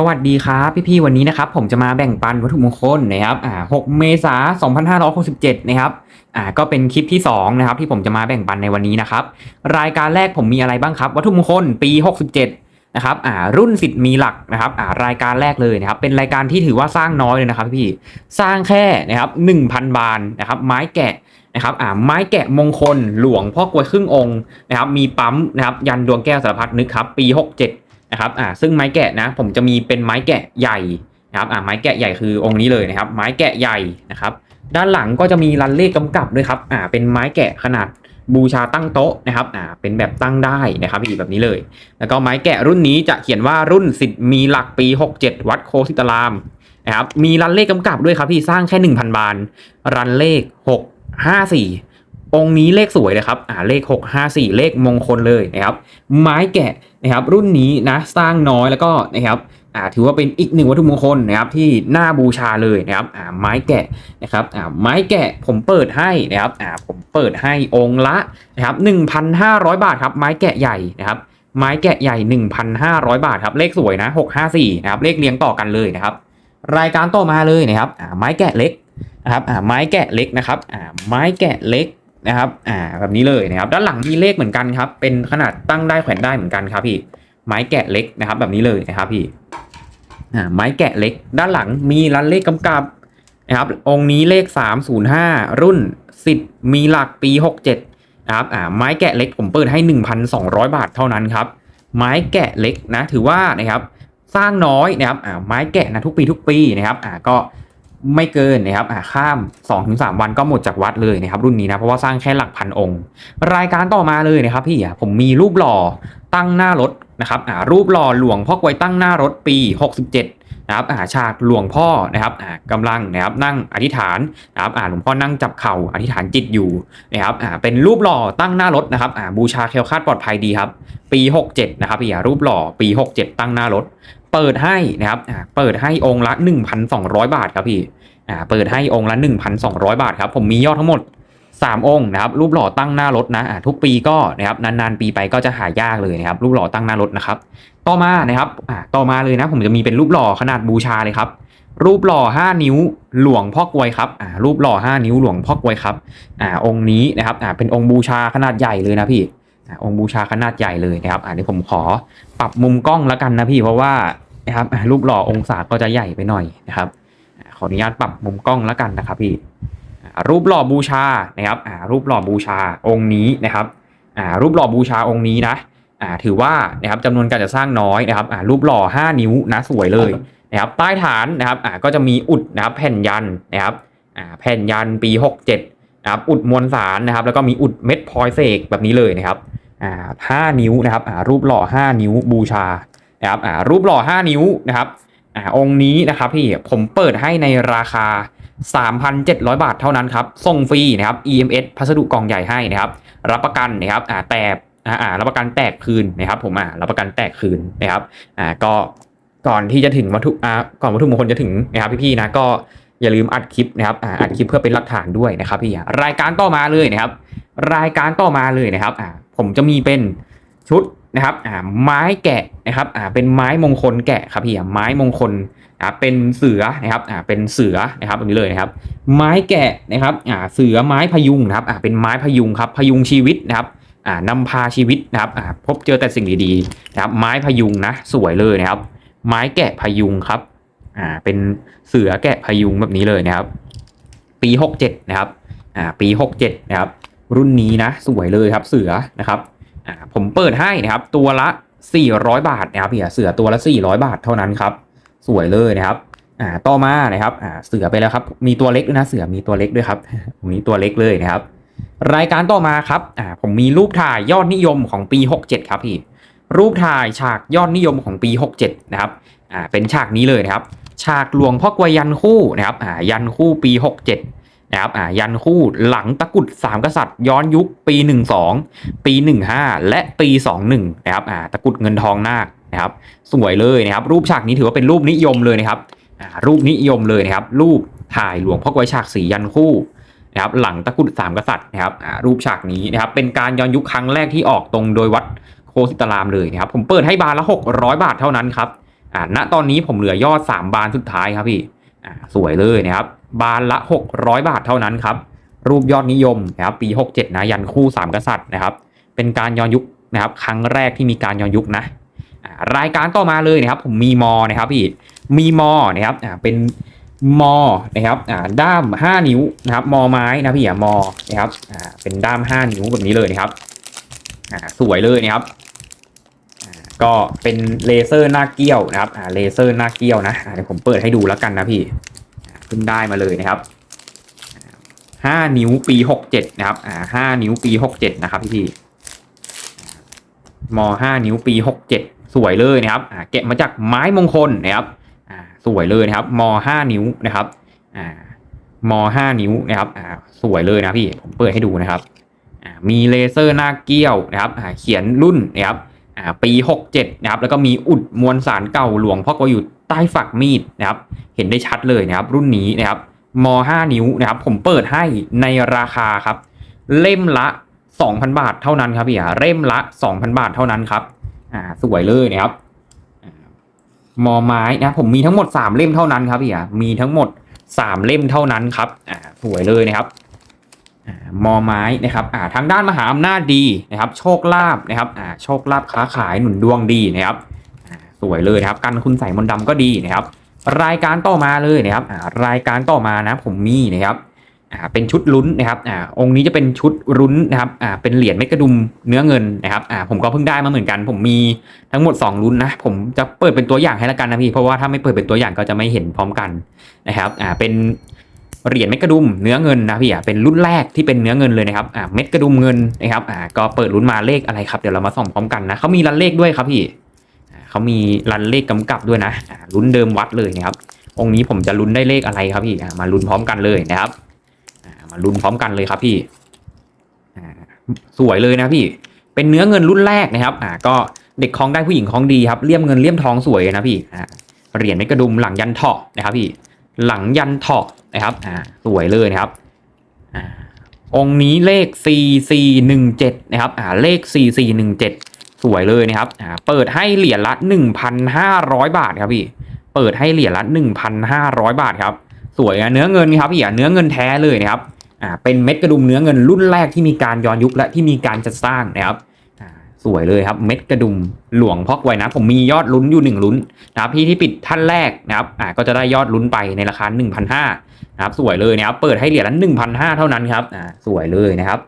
สวัสดีครับพี่ๆวันนี้นะครับผมจะมาแบ่งปันวัตถุมงคลนะครับอ่า6เมษายน2567นะครับอ่าก็เป็นคลิปที่2นะครับที่ผมจะมาแบ่งปันในวันนี้นะครับรายการแรกผมมีอะไรบ้างครับวัตถุมงคลปี 67นะครับอ่ารุ่นสิทธิ์มีหลักนะครับอ่ารายการแรกเลยนะครับเป็นรายการที่ถือว่าสร้างน้อยเลยนะครับพี่สร้างแค่นะครับ1,000 บาทนะครับไม้แกะนะครับอ่าไม้แกะมงคลหลวงพ่อกวยครึ่งองค์นะครับมีปั๊มนะครับยันดวงแก้วสารพัดนึกครับปี 67 นะครับอ่าซึ่งไม้แกะนะผมจะมีเป็นไม้แกะใหญ่นะครับอ่าไม้แกะใหญ่คือองค์นี้เลยนะครับ ไม้แกะใหญ่นะครับ ด้านหลังก็จะมีรันเลขกำกับด้วยครับอ่าเป็นไม้แกะขนาดบูชาตั้งโต๊ะนะครับอ่าเป็นแบบตั้งได้นะครับพี่แบบนี้เลย แล้วก็ไม้แกะรุ่นนี้จะเขียนว่ารุ่นสิทธิ์มีหลักปี 67 วัดโคสิตารามนะครับมีรันเลขกำกับด้วยครับพี่สร้างแค่ 1,000 บาทรันเลข 654 องค์นี้เลขสวยเลยครับ อ่าเลข 654 เลขมงคลเลยนะครับ ไม้แกะนะครับ รุ่นนี้นะสร้างน้อยแล้วก็นะครับอ่าถือว่าเป็นอีกหนึ่งวัตถุมงคลนะครับที่น่าบูชาเลยนะครับอ่าไม้แกะนะครับอ่าไม้แกะผมเปิดให้นะครับอ่าผมเปิดให้องค์ละนะครับ1,500 บาทครับไม้แกะใหญ่นะครับไม้แกะใหญ่ 1,500 บาทครับเลขสวยนะ654นะครับเลขเรียงต่อกันเลยนะครับ รายการต่อมาเลยนะครับอ่าไม้แกะเล็กนะครับอ่าไม้แกะเล็กนะครับอ่าไม้แกะเล็ก นะครับอ่าแบบนี้เลยนะครับ ด้านหลังมีเลขเหมือนกันครับ เป็นขนาดตั้งได้แขวนได้เหมือนกันครับพี่ ไม้แกะเล็กนะครับ แบบนี้เลยนะครับพี่อ่าไม้แกะเล็ก ด้านหลังมีรันเลขกำกับนะครับ องค์นี้เลข 305 รุ่นสิทธิ์มีหลักปี 67นะครับอ่าไม้แกะเล็กผมเปิดให้ 1,200 บาทเท่านั้นครับ ไม้แกะเล็กนะ ถือว่านะครับ สร้างน้อยนะครับอ่าไม้แกะนะทุกปีทุกปีนะครับอ่าก็ ไม่เกินนะครับอ่าข้าม 2-3 วันก็หมดจากวัดเลยนะครับรุ่นนี้นะเพราะว่าสร้างแค่หลักพันองค์ รายการต่อมาเลยนะครับพี่ผมมีรูปหล่อตั้งหน้ารถนะครับอ่ารูปหล่อหลวงพ่อกวยตั้งหน้ารถปี 67นะครับอ่าฉากหลวงพ่อนะครับอ่ากำลังนะครับนั่งอธิษฐานนะครับอ่าหลวงพ่อนั่งจับเข่าอธิษฐานจิตอยู่นะครับอ่าเป็นรูปหล่อตั้งหน้ารถนะครับอ่าบูชาเคลคาดปลอดภัยดีครับ ปี 67นะครับพี่รูปหล่อปี 67 ตั้งหน้ารถ เปิดให้นะครับเปิดให้องค์ละ 1,200 บาทครับพี่เปิดให้องค์ละ 1,200 บาทครับผมมียอดทั้งหมด 3 องค์นะครับรูปหล่อตั้งหน้ารถนะทุกปีก็นะครับนานๆปีไปก็จะหายากเลยนะครับรูปหล่อตั้งหน้ารถนะครับต่อมานะครับต่อมาเลยนะผมจะมีเป็นรูปหล่อขนาดบูชาเลยครับรูปหล่อ 5 นิ้วหลวงพ่อกวยครับอ่ารูปหล่อ 5 นิ้วหลวงพ่อกวยครับอ่าองค์นี้นะครับอ่าเป็นองค์บูชาขนาดใหญ่เลยนะพี่ องค์บูชาขนาดใหญ่เลยนะครับอ่าเดี๋ยวผมขอปรับมุมกล้องแล้วกันนะพี่เพราะว่านะครับรูปหล่อองศาก็จะใหญ่ไปหน่อยนะครับขออนุญาตปรับมุมกล้องแล้วกันนะครับพี่รูปหล่อบูชานะครับรูปหล่อบูชาองค์นี้นะครับรูปหล่อบูชาองค์นี้นะถือว่านะครับจำนวนการจะสร้างน้อยนะครับรูปหล่อ 5 นิ้วนะสวยเลยนะครับใต้ฐานนะครับก็จะมีอุดนะครับแผ่นยันนะครับแผ่นยันปี 67นะครับอุดมวลสารนะครับแล้วก็มีอุดเม็ดพลอยเสกแบบนี้เลยนะครับ อ่าห้านิ้วนะครับอ่ารูปหล่อ 5 นิ้วบูชานะครับอ่ารูปหล่อ 5 นิ้วนะครับอ่าองค์นี้นะครับพี่ผมเปิดให้ในราคา 3,700 บาทเท่านั้นครับส่งฟรีนะครับ EMS พัสดุกล่องใหญ่ให้นะครับ รับประกันนะครับอ่าแตกอ่าอ่ารับประกันแตกคืนนะครับผมอ่ารับประกันแตกคืนนะครับอ่าก็ก่อนที่จะถึงวัตถุอ่าก่อนวัตถุมงคลจะถึงนะครับพี่ๆนะก็อย่าลืมอัดคลิปนะครับอ่าอัดคลิปเพื่อเป็นหลักฐานด้วยนะครับพี่รายการต่อมาเลยนะครับ รายการต่อมาเลยนะครับอ่า ผมจะมีเป็นชุดนะครับอ่าไม้แกะนะครับอ่าเป็นไม้มงคลแกะครับพี่อ่าไม้มงคลอ่าเป็นเสือนะครับอ่าเป็นเสือนะครับแบบนี้เลยนะครับ ไม้แกะนะครับอ่าเสือไม้พยุงนะครับอ่าเป็นไม้พยุงครับพยุงชีวิตนะครับอ่านำพาชีวิตนะครับอ่าพบเจอแต่สิ่งดีๆนะครับ ไม้พยุงนะสวยเลยนะครับ ไม้แกะพยุงครับอ่าเป็นเสือแกะพยุงแบบนี้เลยนะครับ ปี67นะครับอ่าปี67นะครับ รุ่นนี้นะ สวยเลยครับเสือนะครับผมเปิดให้นะครับ ตัวละ 400 บาทนะครับพี่เสือตัวละ 400 บาทเท่านั้นครับ สวยเลยนะครับอ่าต่อมานะครับอ่าเสือไปแล้วครับ มีตัวเล็กด้วยนะเสือมีตัวเล็กด้วยครับตรงนี้ตัวเล็กเลยนะครับ รายการต่อมาครับอ่าผมมีรูปถ่ายยอดนิยมของปี 67 ครับพี่รูปถ่ายฉากยอดนิยมของปี 67 นะครับอ่าเป็นฉากนี้เลยนะครับ ฉากหลวงพ่อกวยยันคู่นะครับอ่ายันคู่ปี 67 นะครับอ่ายันคู่หลังตะกุดสามกษัตริย์ย้อนยุคปี 12 ปี 15 และปี 21นะครับอ่าตะกุดเงินทองนาคนะครับสวยเลยนะครับ รูปฉากนี้ถือว่าเป็นรูปนิยมเลยนะครับอ่ารูปนิยมเลยนะครับ รูปถ่ายหลวงพ่อกวยฉากสียันคู่นะครับหลังตะกุดสามกษัตริย์นะครับอ่ารูปฉากนี้นะครับเป็นการย้อนยุคครั้งแรกที่ออกตรงโดยวัดโคสิตารามเลยนะครับผมเปิดให้บานละ 600 บาทเท่านั้นครับอ่าณตอนนี้ผมเหลือยอด 3 บานสุดท้ายครับพี่อ่าสวยเลยนะครับ บานละ 600 บาทเท่านั้นครับ รูปยอดนิยมนะครับปี 67 นะ ยันคู่ 3 กษัตริย์นะครับ เป็นการย้อนยุคนะครับ ครั้งแรกที่มีการย้อนยุคนะรายการต่อมาเลยนะครับ ผมมีมอนะครับพี่มีมอนะครับอ่าเป็นมอนะครับอ่าด้าม 5 นิ้วนะครับมอไม้นะพี่อะมอนะครับอ่าเป็นด้าม 5 นิ้วแบบนี้เลยนะครับอ่าสวยเลยนะครับก็เป็นเลเซอร์หน้าเกี้ยวนะครับอ่าเลเซอร์หน้าเกี้ยวนะเดี๋ยวผมเปิดให้ดูแล้วกันนะพี่ เพิ่งได้มาเลยนะครับห้านิ้วปีหกเจ็ดนะครับอ่าห้านิ้วปีหกเจ็ดนะครับพี่พี่มห้านิ้วปีหกเจ็ดสวยเลยนะครับอ่าแกะมาจากไม้มงคลนะครับอ่าสวยเลยนะครับมห้านิ้วนะครับอ่ามห้านิ้วนะครับอ่าสวยเลยนะพี่ผมเปิดให้ดูนะครับอ่ามีเลเซอร์หน้าเกี้ยวนะครับอ่าเขียนรุ่นนะครับ อ่าปีหกเจ็ดนะครับแล้วก็มีอุดมวลสารเก่าหลวงพ่อก็อยู่ใต้ฝักมีดนะครับเห็นได้ชัดเลยนะครับรุ่นนี้นะครับม5นิ้วนะครับผมเปิดให้ในราคาครับ เล่มละ 2,000 บาทเท่านั้นครับพี่อะเล่มละ 2,000 บาทเท่านั้นครับอ่าสวยเลยนะครับมอไม้นะผมมีทั้งหมด 3 เล่มเท่านั้นครับพี่อะมีทั้งหมด 3 เล่มเท่านั้นครับอ่าสวยเลยนะครับ มอไม้นะครับทางด้านมหาอำนาจดีนะครับ โชคลาภนะครับโชคลาภค้าขายหนุนดวงดีนะครับสวยเลยนะครับกันคุณใส่มนต์ดำก็ดีนะครับ รายการต่อมาเลยนะครับรายการต่อมานะผมมีนะครับเป็นชุดลุ้นนะครับอองค์นี้จะเป็นชุดลุ้นนะครับเป็นเหรียญเม็ดกระดุมเนื้อเงินนะครับผมก็เพิ่งได้มาเหมือนกัน ผมมีทั้งหมด2ลุ้นนะผมจะเปิดเป็นตัวอย่างให้ละกันนะพี่เพราะว่าถ้าไม่เปิดเป็นตัวอย่างก็จะไม่เห็นพร้อมกันนะครับเป็น เหรียญเม็ดกระดุมเนื้อเงินนะพี่อะเป็นรุ่นแรกที่เป็นเนื้อเงินเลยนะครับอ่าเม็ดกระดุมเงินนะครับอ่าก็เปิดลุ้นมาเลขอะไรครับเดี๋ยวเรามาส่องพร้อมกันนะเขามีรันเลขด้วยครับพี่เขามีรันเลขกำกับด้วยนะอ่าลุ้นเดิมวัดเลยนะครับองค์นี้ผมจะลุ้นได้เลขอะไรครับพี่อ่ามาลุ้นพร้อมกันเลยนะครับอ่ามาลุ้นพร้อมกันเลยครับพี่อ่าสวยเลยนะพี่ เป็นเนื้อเงินรุ่นแรกนะครับอ่าก็เด็กคล้องได้ผู้หญิงคล้องดีครับเลี่ยมเงินเลี่ยมทองสวยนะพี่อ่าเหรียญไม่กระดุมหลังยันเถาะนะครับพี่ หลังยันเถาะนะครับอ่าสวยเลยนะครับอ่าองค์นี้เลข 4417 นะครับอ่าเลข 4417 สวยเลยนะครับอ่าเปิดให้เหรียญละ 1,500 บาทครับพี่ เปิดให้เหรียญละ 1,500 บาทครับ สวยนะเนื้อเงินครับพี่อะเนื้อเงินแท้เลยนะครับอ่าเป็นเม็ดกระดุมเนื้อเงินรุ่นแรกที่มีการย้อนยุคและที่มีการจัดสร้างนะครับ สวยเลยครับเม็ดกระดุมหลวงพ่อไว้นะผมมียอดลุ้นอยู่หนึ่งลุ้นนะครับพี่ที่ปิดท่านแรกนะครับอ่าก็จะได้ยอดลุ้นไปในราคา1,500นะครับสวยเลยนะครับเปิดให้เหรียญละ1,500เท่านั้นครับอ่าสวยเลยนะครับ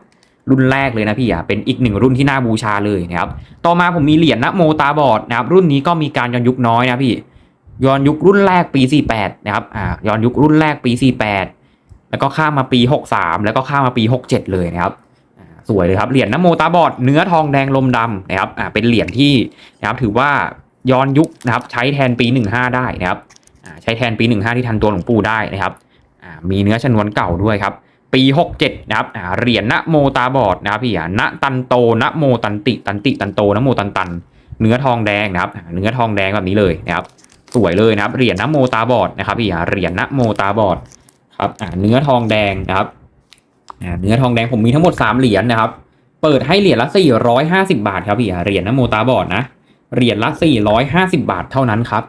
รุ่นแรกเลยนะพี่อะเป็นอีกหนึ่งรุ่นที่น่าบูชาเลยนะครับต่อมาผมมีเหรียญนะโมตาบอดนะครับรุ่นนี้ก็มีการย้อนยุคน้อยนะพี่ย้อนยุครุ่นแรกปี 48นะครับอ่าย้อนยุครุ่นแรกปี 48 แล้วก็ข้ามมาปี 63 แล้วก็ข้ามมาปี 67 เลยนะครับ สวยเลยครับเหรียญนโมตาบอดเนื้อทองแดงลมดำนะครับอ่าเป็นเหรียญที่นะครับถือว่าย้อนยุคนะครับใช้แทนปี 15 ได้นะครับอ่าใช้แทนปี 15 ที่ทันตัวหลวงปู่ได้นะครับอ่ามีเนื้อชนวนเก่าด้วยครับปี 67 นะครับอ่าเหรียญนะโมตาบอดนะครับพี่อะณตันโตนะโมตันติตันติตันโตนะโมตันตัน เนื้อทองแดงนะครับเนื้อทองแดงแบบนี้เลยนะครับสวยเลยนะครับเหรียญนะโมตาบอดนะครับพี่อะเหรียญนะโมตาบอดครับอ่าเนื้อทองแดงนะครับ เนื้อทองแดงผมมีทั้งหมด 3 เหรียญนะครับ เปิดให้เหรียญละ 450 บาทครับพี่เหรียญนะโมตาบอดนะ เหรียญละ 450 บาทเท่านั้นครับ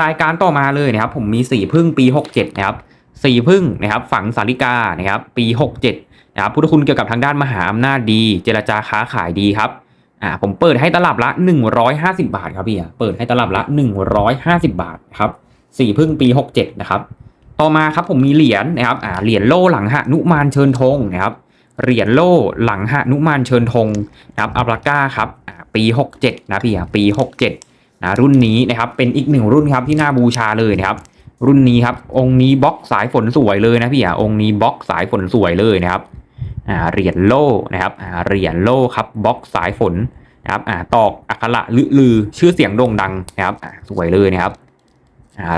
รายการต่อมาเลยนะครับผมมีสีพึ่งปี 67 นะครับสีพึ่งนะครับฝังสาริกานะครับปี 67นะครับพุทธคุณเกี่ยวกับทางด้านมหาอำนาจดี เจรจาค้าขายดีครับอ่าผมเปิดให้ตลับละ 150 บาทครับพี่เปิดให้ตลับละ 150 บาทครับสีพึ่งปี 67 นะครับ ต่อมาครับผมมีเหรียญนะครับอ่าเหรียญโล่หลังหนุมานเชิญธงนะครับเหรียญโล่หลังหนุมานเชิญธงนะครับอัปราก้าครับอ่าปี 67 นะพี่อะปี 67นะรุ่นนี้นะครับเป็นอีกหนึ่งรุ่นครับที่น่าบูชาเลยนะครับรุ่นนี้ครับองค์นี้บล็อกสายฝนสวยเลยนะพี่อะองค์นี้บล็อกสายฝนสวยเลยนะครับอ่าเหรียญโล่นะครับอ่าเหรียญโล่ครับบล็อกสายฝนนะครับอ่าตอกอักขระลือลือชื่อเสียงโด่งดังนะครับอ่าสวยเลยนะครับ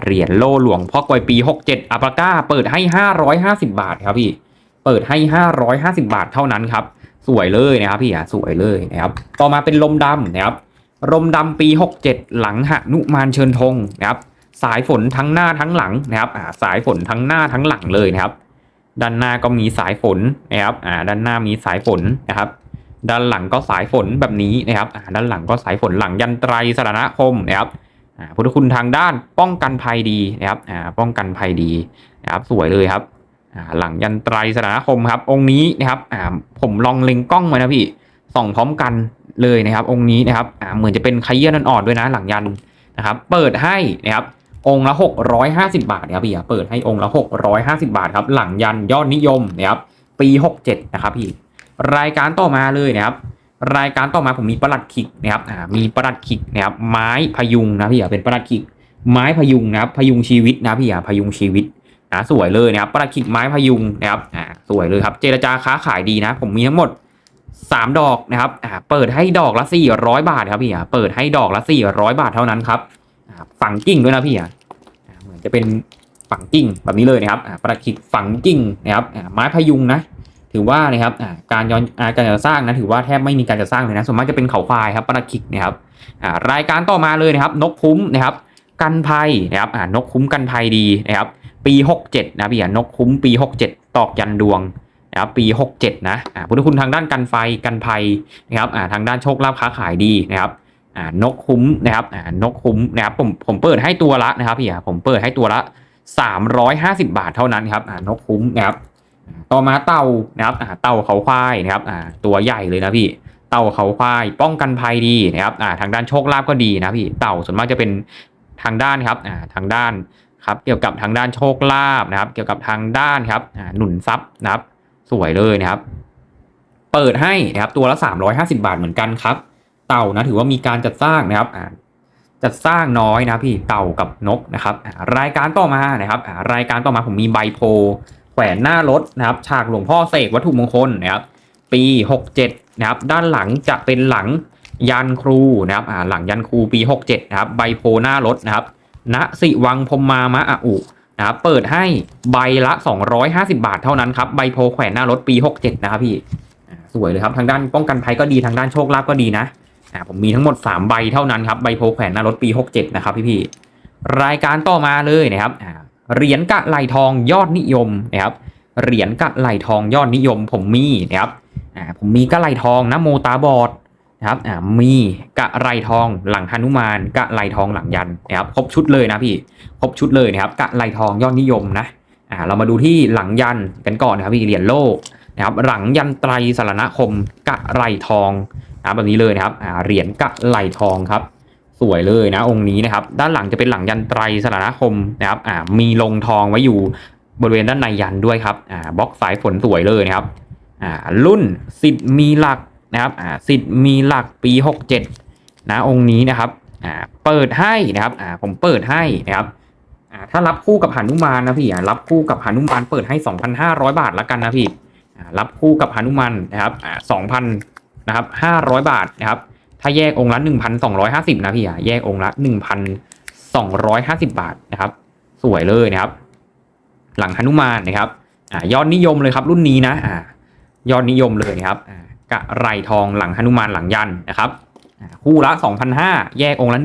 เหรียญโล่หลวงพ่อกวยปี 67อัปราก้าเปิดให้ 550 บาทครับพี่ เปิดให้ 550 บาทเท่านั้นครับ สวยเลยนะครับพี่อะสวยเลยนะครับ ต่อมาเป็นลมดำนะครับรมดำปี 67 หลังหนุมานเชิญธงนะครับ สายฝนทั้งหน้าทั้งหลังนะครับอ่าสายฝนทั้งหน้าทั้งหลังเลยนะครับ ด้านหน้าก็มีสายฝนนะครับอ่าด้านหน้ามีสายฝนนะครับ ด้านหลังก็สายฝนแบบนี้นะครับอ่าด้านหลังก็สายฝนหลังยันไตรสรณคมนะครับ พุทธคุณทางด้านป้องกันภัยดีนะครับอ่าป้องกันภัยดีนะครับสวยเลยครับอ่าหลังยันไตรสถานคมครับ องค์นี้นะครับอ่าผมลองเล็งกล้องไว้นะพี่ส่องพร้อมกันเลยนะครับ องค์นี้นะครับอ่าเหมือนจะเป็นไคเยียนอ่อนด้วยนะ หลังยันนะครับ เปิดให้นะครับองค์ละ 650 บาทนะครับพี่เปิดให้องค์ละ 650 บาทครับ หลังยันยอดนิยมนะครับ ปี 67 นะครับพี่ รายการต่อมาเลยนะครับ รายการต่อมาผมมีประหลัดขิกนะครับอ่ามีประหลัดขิกนะครับไม้พยุงนะพี่อะเป็นประหลัดขิก ไม้พยุงนะครับพยุงชีวิตนะพี่อะพยุงชีวิตนะสวยเลยนะครับประหลัดขิกไม้พยุงนะครับอ่าสวยเลยครับ เจรจาค้าขายดีนะ ผมมีทั้งหมด 3 ดอกนะครับอ่าเปิดให้ดอกละ 400 บาทครับพี่อะเปิดให้ดอกละ 400 บาทเท่านั้นครับอ่าฝังกิ่งด้วยนะพี่อะอ่าเหมือนจะเป็นฝังกิ่งแบบนี้เลยนะครับอ่าประหลัดขิกฝังกิ่งนะครับอ่าไม้พยุงนะ ถือว่านะครับการย้อนอการจะสร้างนะถือว่าแทบไม่มีการจะสร้างเลยนะส่วนมากจะเป็นเขาควายครับปลาคิกนะครับรายการต่อมาเลยนะครับ นกคุ้มนะครับ กันภัยนะครับนกคุ้มกันภัยดีนะครับ ปี 67 นะพี่อ่านกคุ้มปี 67 ตอกยันดวงนะครับปี 67 นะอ่าพุทธคุณทางด้านกันไฟกันภัยนะครับอ่าทางด้านโชคลาภค้าขายดีนะครับอ่านกคุ้มนะครับอ่านกคุ้มนะครับผมผมเปิดให้ตัวละนะครับพี่อ่าผมเปิดให้ตัวละ 350 บาทเท่านั้นครับอ่านกคุ้มนะครับ ต่อมาเต่านะครับอ่าเต่าเขาควายนะครับอ่าตัวใหญ่เลยนะพี่เต่าเขาควายป้องกันภัยดีนะครับอ่าทางด้านโชคลาภก็ดีนะพี่เต่าส่วนมากจะเป็นทางด้านครับอ่าทางด้านครับเกี่ยวกับทางด้านโชคลาภนะครับ เกี่ยวกับทางด้านครับอ่าหนุนทรัพย์นะครับ สวยเลยนะครับ เปิดให้นะครับตัวละ 350 บาทเหมือนกันครับ เต่านะถือว่ามีการจัดสร้างนะครับอ่าจัดสร้างน้อยนะพี่เต่ากับนกนะครับ รายการต่อมานะครับ รายการต่อมาผมมีใบโพ แขวนหน้ารถนะครับ ฉากหลวงพ่อเสกวัตถุมงคลนะครับ ปี 67 นะครับ ด้านหลังจะเป็นหลังยันครูนะครับอ่าหลังยันครูปี 67 นะครับ ใบโพหน้ารถนะครับณสิวังพมมามะอ,อุนะครับเปิดให้ใบละ 250 บาทเท่านั้นครับ ใบโพแขวนหน้ารถปี 67 นะครับพี่สวยเลยครับ ทางด้านป้องกันภัยก็ดีทางด้านโชคลาภก็ดีนะอ่าผมมีทั้งหมด 3 ใบเท่านั้นครับ ใบโพแขวนหน้ารถปี 67 นะครับพี่ๆรายการต่อมาเลยนะครับอ่า เหรียญกะไหลทองยอดนิยมนะครับเหรียญกะไหลทองยอดนิยม ผมมีนะครับอ่าผมมีกะไหลทองนะโมตาบอดนะครับอ่ามีกะไหลทองหลังหนุมานกะไหลทองหลังยันนะครับครบชุดเลยนะพี่ครบชุดเลยนะครับกะไหลทองยอดนิยมนะอ่าเรามาดูที่หลังยันกันก่อนนะครับพี่เหรียญโลกนะครับหลังยันไตรสารณคมกะไหลทองนะแบบนี้เลยนะครับอ่าเหรียญกะไหลทองครับ สวยเลยนะองค์นี้นะครับ ด้านหลังจะเป็นหลังยันไตรสารคมนะครับอ่ามีลงทองไว้อยู่บริเวณด้านในยันด้วยครับอ่าบล็อกสายฝนสวยเลยนะครับอ่ารุ่นสิทธิ์มีหลักนะครับอ่าสิทธิ์มีหลักปี 67 นะองค์นี้นะครับอ่าเปิดให้นะครับอ่าผมเปิดให้นะครับอ่าถ้ารับคู่กับหานุมานนะพี่อ่ารับคู่กับหานุมานเปิดให้ 2,500 บาทล้วกันนะพี่อ่ารับคู่กับหานุมานนะครับอ่า2,000นะครับ500 บาทนะครับ ถ้าแยกองค์ละ 1,250 นะพี่อ่าแยกองค์ละ 1,250 บาทนะครับ สวยเลยนะครับ หลังหนุมานนะครับอ่ายอดนิยมเลยครับรุ่นนี้นะอ่ายอดนิยมเลยนะครับอ่ากะไรทองหลังหนุมานหลังยันนะครับคู่ละ 2,500 แยกองค์ละ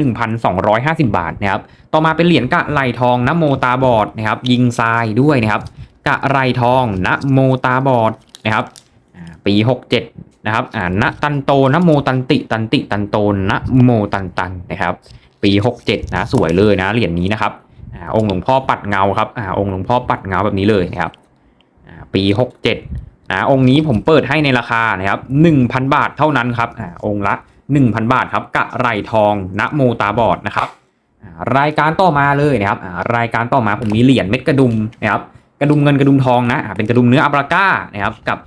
1,250 บาทนะครับ ต่อมาเป็นเหรียญกะไรทองนโมตาบอดนะครับ ยิงทรายด้วยนะครับ กะไรทองนโมตาบอดนะครับ ปี 67 นะครับอ่าณตันโตนะโมตันติตันติตันโตนะโมตันตันนะครับ ปี 67 นะสวยเลยนะเหรียญนี้นะครับอ่าองค์หลวงพ่อปัดเงาครับอ่าองค์หลวงพ่อปัดเงาแบบนี้เลยนะครับอ่าปี 67 นะองค์นี้ผมเปิดให้ในราคานะครับ 1,000 บาทเท่านั้นครับอ่าองค์ละ 1,000 บาทครับกะไรทองนะโมตาบอดนะครับรายการต่อมาเลยนะครับรายการต่อมาผมมีเหรียญเม็ดกระดุมนะครับกระดุมเงินกระดุมทองนะเป็นกระดุมเนื้ออับราก้านะครับกับ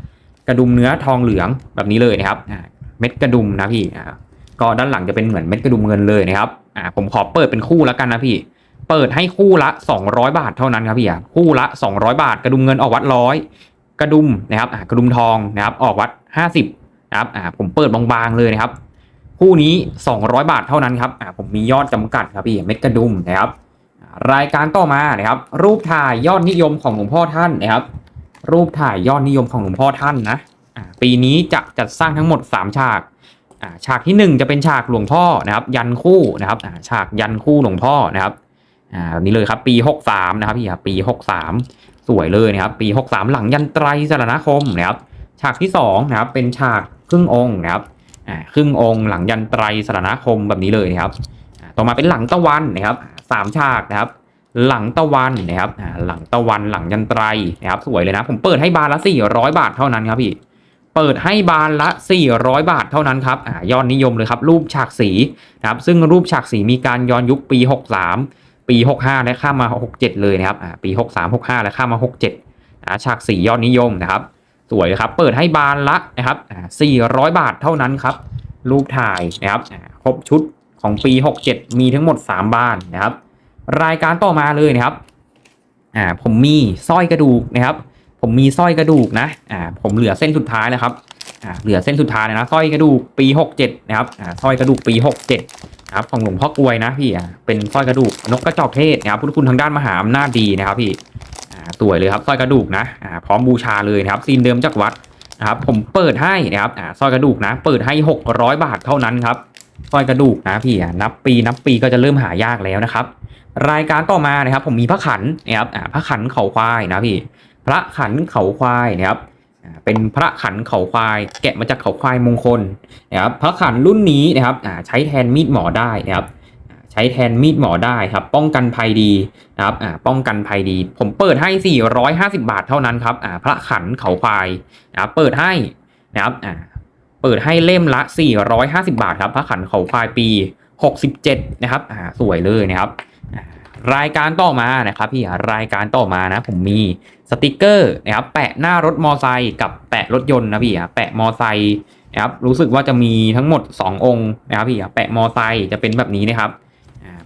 กระดุมเนื้อทองเหลืองแบบนี้เลยนะครับอ่าเม็ดกระดุมนะพี่อ่าก็ด้านหลังจะเป็นเหมือนเม็ดกระดุมเงินเลยนะครับอ่าผมขอเปิดเป็นคู่แล้วกันนะพี่ เปิดให้คู่ละ 200 บาทเท่านั้นครับพี่อะคู่ละ 200 บาท กระดุมเงินออกวัดร้อยกระดุมนะครับอะกระดุมทองนะครับออกวัด 50นะครับอ่าผมเปิดบางๆเลยนะครับคู่นี้ 200 บาทเท่านั้นครับอ่าผมมียอดจำกัดครับพี่เม็ดกระดุมนะครับอ่ารายการต่อมานะครับรูปถ่ายยอดนิยมของหลวงพ่อท่านนะครับ รูปถ่ายยอดนิยมของหลวงพ่อท่านนะปีนี้จะจัดสร้างทั้งหมด 3 ฉากฉากที่ 1 จะเป็นฉากหลวงพ่อนะครับ ยันคู่นะครับฉากยันคู่หลวงพ่อนะครับแบบนี้เลยครับปี 63นะครับพี่ครับปี 63 สวยเลยนะครับ ปี 63 หลังยันไตรสารณคมนะครับ ฉากที่2นะครับเป็นฉากครึ่งองค์นะครับครึ่งองค์หลังยันไตรสารณคมแบบนี้เลยนะครับ ต่อมาเป็นหลังตะวันนะครับสามฉากนะครับ หลังตะวันนะครับหลังตะวันหลังยันไตรนะครับสวยเลยนะ ผมเปิดให้บานละ 400 บาทเท่านั้นครับพี่ เปิดให้บานละ 400 บาทเท่านั้นครับอยอดนิยมเลยครับรูปฉากสีนะครับซึ่งรูปฉากสีมีการย้อนยุคปี 63 ปี 65 และข้ามมา 67 เลยนะครับอ่าปี 63 65 และข้ามมา 67อ่าฉากสียอดนิยมนะครับสวยครับเปิดให้บานละนะครับอ่า400 บาทเท่านั้นครับรูปถ่ายนะครับครบชุดของปี 67 มีทั้งหมด 3 บานนะครับ รายการต่อมาเลยนะครับอ่าผมมีสร้อยกระดูกนะครับ ผมมีสร้อยกระดูกนะอ่าผมเหลือเส้นสุดท้ายนะครับอ่าเหลือเส้นสุดท้ายนะสร้อยกระดูกปี67นะครับอ่าสร้อยกระดูกปี67นะครับของหลวงพ่อกลวยนะพี่อ่าเป็นสร้อยกระดูกนกกระจอกเทศนะครับพุทธคุณทางด้านมหาอำนาจดีนะครับพี่อ่าสวยเลยครับสร้อยกระดูกนะอ่าพร้อมบูชาเลยนะครับซีนเดิมจากวัดนะครับผมเปิดให้นะครับอ่าสร้อยกระดูกนะ เปิดให้600บาทเท่านั้นครับ สร้อยกระดูกนะพี่นับปีนับปีก็จะเริ่มหายากแล้วนะครับ รายการต่อมานะครับ ผมมีพระขันนะครับพระขันเขาควายนะพี่ พระขันเขาควายนะครับเป็นพระขันเขาควาย แกะมาจากเขาควายมงคลนะครับพระขันรุ่นนี้นะครับใช้แทนมีดหมอได้นะครับใช้แทนมีดหมอได้ครับ ป้องกันภัยดีนะครับอ่าป้องกันภัยดี ผมเปิดให้ 450 บาทเท่านั้นครับอ่าพระขันเขาควายนะครับเปิดให้นะครับอ่า เปิดให้เล่มละ 450 บาทครับพระขันเขาควายปี 67 นะครับอ่าสวยเลยนะครับรายการต่อมานะครับพี่รายการต่อมานะผมมีสติกเกอร์นะครับแปะหน้ารถมอไซค์กับแปะรถยนต์นะพี่แปะมอไซค์นะครับรู้สึกว่าจะมีทั้งหมด 2 องค์นะครับพี่แปะมอไซค์จะเป็นแบบนี้นะครับ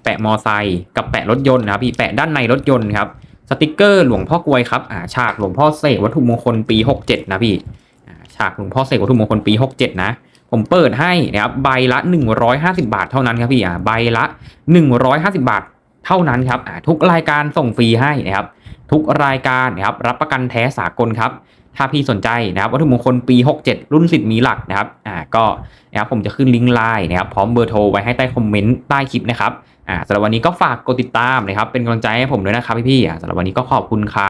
แปะมอไซค์กับแปะรถยนต์นะครับพี่แปะด้านในรถยนต์ครับสติกเกอร์หลวงพ่อกวยครับอ่าฉากหลวงพ่อเสกวัตถุมงคลปี 67 นะพี่ ฉากหลวงพ่อเสกวัตถุมงคลปี 67 นะ ผมเปิดให้นะครับใบละ 150 บาทเท่านั้นครับพี่อ่าใบละ 150 บาทเท่านั้นครับทุกรายการส่งฟรีให้นะครับ ทุกรายการนะครับรับประกันแท้สากลครับ ถ้าพี่สนใจนะครับวัตถุมงคลปี 67 รุ่นสิทธิ์มีหลักนะครับอ่าก็นะครับผมจะขึ้นลิงก์ไลน์นะครับพร้อมเบอร์โทรไว้ให้ใต้คอมเมนต์ใต้คลิปนะครับอ่าสำหรับวันนี้ก็ฝากกดติดตามนะครับเป็นกำลังใจให้ผมด้วยนะครับพี่ๆอ่าสำหรับวันนี้ก็ขอบคุณครับ